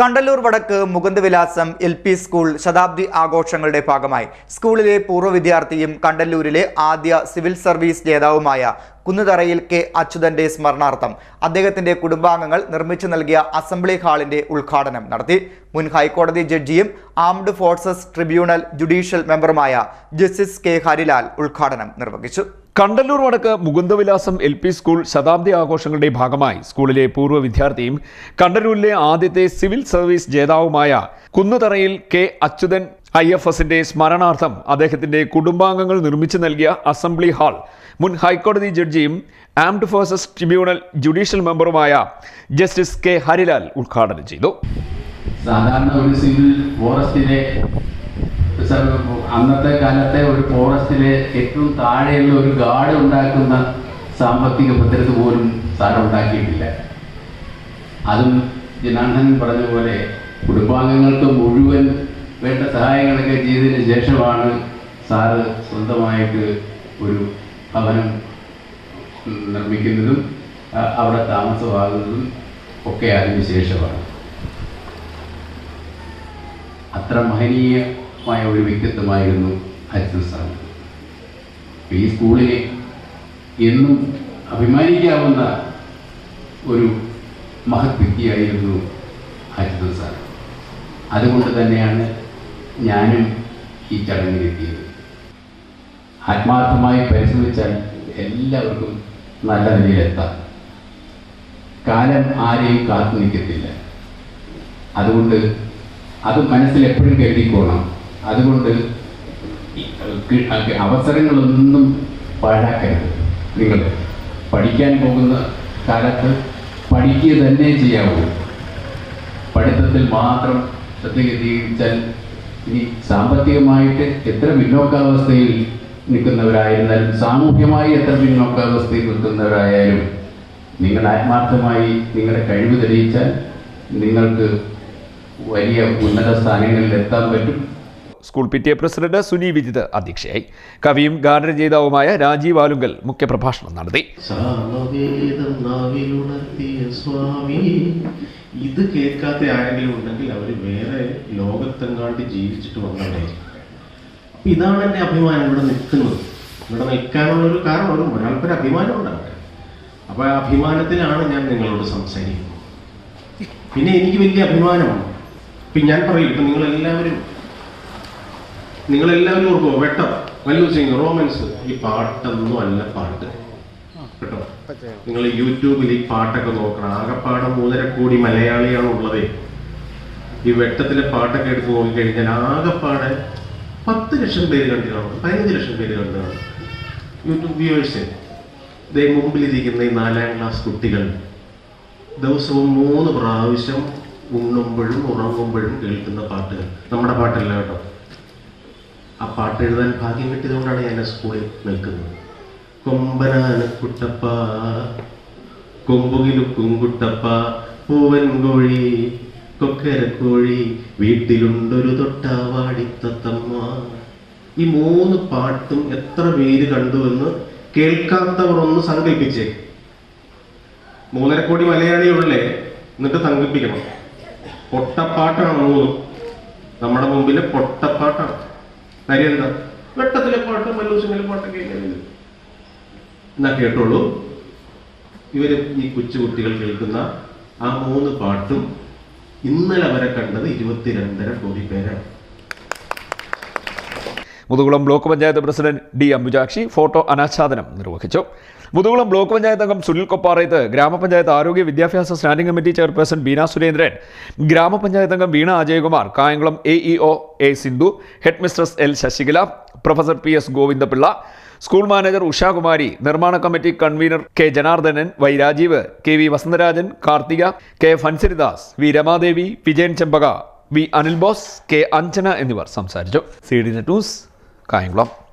കണ്ടല്ലൂർ വടക്ക് Mukundavilasam L P school ശതാബ്ദി ആഘോഷങ്ങളുടെ ഭാഗമായി. സ്കൂളിലെ പൂർവ വിദ്യാർത്ഥിയും കണ്ടല്ലൂരിലെ ആദ്യ സിവിൽ സർവീസ് ജേതാവുമായ കുന്നുതറയിൽ കെ അച്യുതന്റെ സ്മരണാർത്ഥം അദ്ദേഹത്തിന്റെ കുടുംബാംഗങ്ങൾ നിർമ്മിച്ചു നൽകിയ അസംബ്ലി ഹാളിന്റെ ഉദ്ഘാടനം നടത്തി. മുൻ ഹൈക്കോടതി ജഡ്ജിയും ആംഡ് ഫോഴ്സസ് ട്രിബ്യൂണൽ ജുഡീഷ്യൽ മെമ്പറുമായ ജസ്റ്റിസ് കെ ഹരിലാൽ ഉദ്ഘാടനം നിർവഹിച്ചു. കണ്ടല്ലൂർ വടക്ക് മുകുന്ദവിലാസം എൽ പി സ്കൂൾ ശതാബ്ദി ആഘോഷങ്ങളുടെ ഭാഗമായി സ്കൂളിലെ പൂർവ വിദ്യാർത്ഥിയും കണ്ടല്ലൂരിലെ ആദ്യത്തെ സിവിൽ സർവീസ് ജേതാവുമായ കുന്നുതറയിൽ കെ അച്യുതൻ ഐ എഫ് എസിന്റെ സ്മരണാർത്ഥം അദ്ദേഹത്തിന്റെ കുടുംബാംഗങ്ങൾ നിർമ്മിച്ചു നൽകിയ അസംബ്ലി ഹാൾ മുൻ ഹൈക്കോടതി ജഡ്ജിയും ആംഡ് ഫോഴ്സസ് ട്രിബ്യൂണൽ ജുഡീഷ്യൽ മെമ്പറുമായ ജസ്റ്റിസ് കെ ഹരിലാൽ ഉദ്ഘാടനം ചെയ്തു. സാധാരണ ഒരു സിവിൽ ഫോറസ്റ്റിലെ അന്നത്തെ കാലത്തെ ഒരു ഫോറസ്റ്റിലെ ഏറ്റവും താഴെയുള്ള ഒരു ഗാർഡ് ഉണ്ടാക്കുന്ന സാമ്പത്തിക ഭദ്രത പോലും സാർ ഉണ്ടാക്കിയിട്ടില്ല. അതും ജനാർദ്ദനൻ പറഞ്ഞ പോലെ കുടുംബാംഗങ്ങൾക്ക് മുഴുവൻ വേണ്ട സഹായങ്ങളൊക്കെ ചെയ്തതിന് ശേഷമാണ് സാറ് സ്വന്തമായിട്ട് ഒരു ഭവനം നിർമ്മിക്കുന്നതും അവിടെ താമസമാകുന്നതും ഒക്കെ അതിന് അത്ര അത്ര മഹനീയമായ ഒരു വ്യക്തിത്വമായിരുന്നു അച്യുൻ സാർ. ഈ സ്കൂളിനെ എന്നും അഭിമാനിക്കാവുന്ന ഒരു മഹത് വ്യക്തിയായിരുന്നു അച്യുതൻ സാർ. അതുകൊണ്ട് തന്നെയാണ് ഞാനും ഈ ചടങ്ങിലെത്തിയത്. ആത്മാർത്ഥമായി പരിശ്രമിച്ചാൽ എല്ലാവർക്കും നല്ല നിലയിലെത്താം കാലം ആരെയും കാത്തു നിൽക്കത്തില്ല. അതുകൊണ്ട് അത് മനസ്സിൽ എപ്പോഴും കരുതിക്കോണം. അതുകൊണ്ട് അവസരങ്ങളൊന്നും പാഴാക്കരുത്. നിങ്ങൾ പഠിക്കാൻ പോകുന്ന കാലത്ത് പഠിക്കുക തന്നെ ചെയ്യാവൂ. പഠിത്തത്തിൽ മാത്രം ശ്രദ്ധ കേന്ദ്രീകരിച്ചാൽ ഇനി സാമ്പത്തികമായിട്ട് എത്ര പിന്നോക്കാവസ്ഥയിൽ നിൽക്കുന്നവരായിരുന്നാലും സാമൂഹ്യമായി എത്ര പിന്നോക്കാവസ്ഥയിൽ നിൽക്കുന്നവരായാലും നിങ്ങൾ ആത്മാർത്ഥമായി നിങ്ങളുടെ കഴിവ് തെളിയിച്ചാൽ നിങ്ങൾക്ക് വലിയ ഉന്നത സ്ഥാനങ്ങളിൽ എത്താൻ പറ്റും. School P T A president Suni Vijith അധ്യക്ഷയായി. കവിയും ഗാനരചയിതാവുമായ രാജീവ് ആലുങ്കൽ മുഖ്യപ്രഭാഷണം നടത്തി. ഇത് കേൾക്കാത്ത ആരെങ്കിലും ഉണ്ടെങ്കിൽ അവർ വേറെ ലോകത്തെങ്ങാണ്ട് ജീവിച്ചിട്ട് വന്നവരായിരിക്കും അപ്പൊ ഇതാണ് എന്റെ അഭിമാനം ഇവിടെ നിൽക്കുന്നത്. ഇവിടെ നിൽക്കാനുള്ള ഒരു കാരണം ഒരു ഒരാൾക്കൊരു അഭിമാനം ഉണ്ടാവട്ടെ അപ്പൊ ആ അഭിമാനത്തിലാണ് ഞാൻ നിങ്ങളോട് സംസാരിക്കുന്നത്. പിന്നെ എനിക്ക് വലിയ അഭിമാനമാണ് ഇപ്പൊ ഞാൻ പറയും ഇപ്പൊ നിങ്ങളെല്ലാവരും നിങ്ങളെല്ലാവരും ഓർക്കുമോ വെട്ടം. വല്ലു സിംഗ് റോമൻസ്. ഈ പാട്ടൊന്നും അല്ല പാട്ട്. കേട്ടോ? നിങ്ങൾ യൂട്യൂബിൽ ഈ പാട്ടൊക്കെ നോക്കണം. ആകെപ്പാടം മൂന്നര കോടി മലയാളിയാണ് ഉള്ളത്. ഈ വെട്ടത്തിലെ പാട്ടൊക്കെ എടുത്ത് നോക്കിക്കഴിഞ്ഞാൽ ആകെപ്പാടെ പത്ത് ലക്ഷം പേര് കണ്ടു കാണും പതിനഞ്ച് ലക്ഷം പേര് കണ്ടു കാണും യൂട്യൂബ് വ്യൂവേഴ്സ് ദേ മുമ്പിലിരിക്കുന്ന ഈ നാലാം ക്ലാസ് കുട്ടികൾ ദിവസവും മൂന്ന് പ്രാവശ്യം ഉണ്ണുമ്പോഴും ഉറങ്ങുമ്പോഴും കേൾക്കുന്ന പാട്ടുകൾ. നമ്മുടെ പാട്ടല്ല കേട്ടോ. ആ പാട്ട് എഴുതാൻ ഭാഗ്യം കിട്ടിയതുകൊണ്ടാണ് ഞാൻ സ്കൂളിൽ നിൽക്കുന്നത്. കൊമ്പനാന കുട്ടപ്പ കൊമ്പുകിലുക്കും കുട്ടപ്പ പൂവൻ കോഴി കൊക്കരക്കോഴി വീട്ടിലുണ്ടൊരു തൊട്ടാവാടിത്തത്തമ്മ. ഈ മൂന്ന് പാട്ടും എത്ര പേര് കണ്ടുവെന്ന് കേൾക്കാത്തവർ ഒന്ന് സങ്കല്പിച്ചേ. മൂന്നര കോടി മലയാളിയുള്ളേ എന്നിട്ട് സങ്കല്പിക്കണം. പൊട്ടപ്പാട്ടാണ് മൂന്നും. നമ്മുടെ മുമ്പിൽ പൊട്ടപ്പാട്ടാണ്. കാര്യം എന്താ വെട്ടത്തിലെ പാട്ട് മല്ലൂസിങ്ങിലെ പാട്ടൊക്കെ ഇങ്ങനെ. എന്നാ കേട്ടോളൂ. ഇവർ ഈ കൊച്ചുകുട്ടികൾ കേൾക്കുന്ന ആ മൂന്ന് പാട്ടും ഇന്നലെ വരെ കണ്ടത് ഇരുപത്തിരണ്ടര കോടി പേരാണ് Muthukulam block panchayat president D Ambujakshi photo അനാച്ഛാദനം നിർവഹിച്ചു. മുതുകുളം ബ്ലോക്ക് പഞ്ചായത്ത് അംഗം സുനിൽ കൊപ്പാറയത്ത് ഗ്രാമപഞ്ചായത്ത് ആരോഗ്യ വിദ്യാഭ്യാസ standing committee chairperson Beena Surendran ഗ്രാമപഞ്ചായത്ത് അംഗം Veena Ajayakumar Kayamkulam A E O A Sindhu headmistress L Sasikala professor P S Govindapillai school manager Ushakumari നിർമ്മാണ committee convener K Janardhanan Y Rajeev K V Vasantharajan Karthika K Fansaridas V Ramadevi Vijayan Chempaka V Anil Bose K Anjana എന്നിവർ സംസാരിച്ചു. C D news Kayamkulam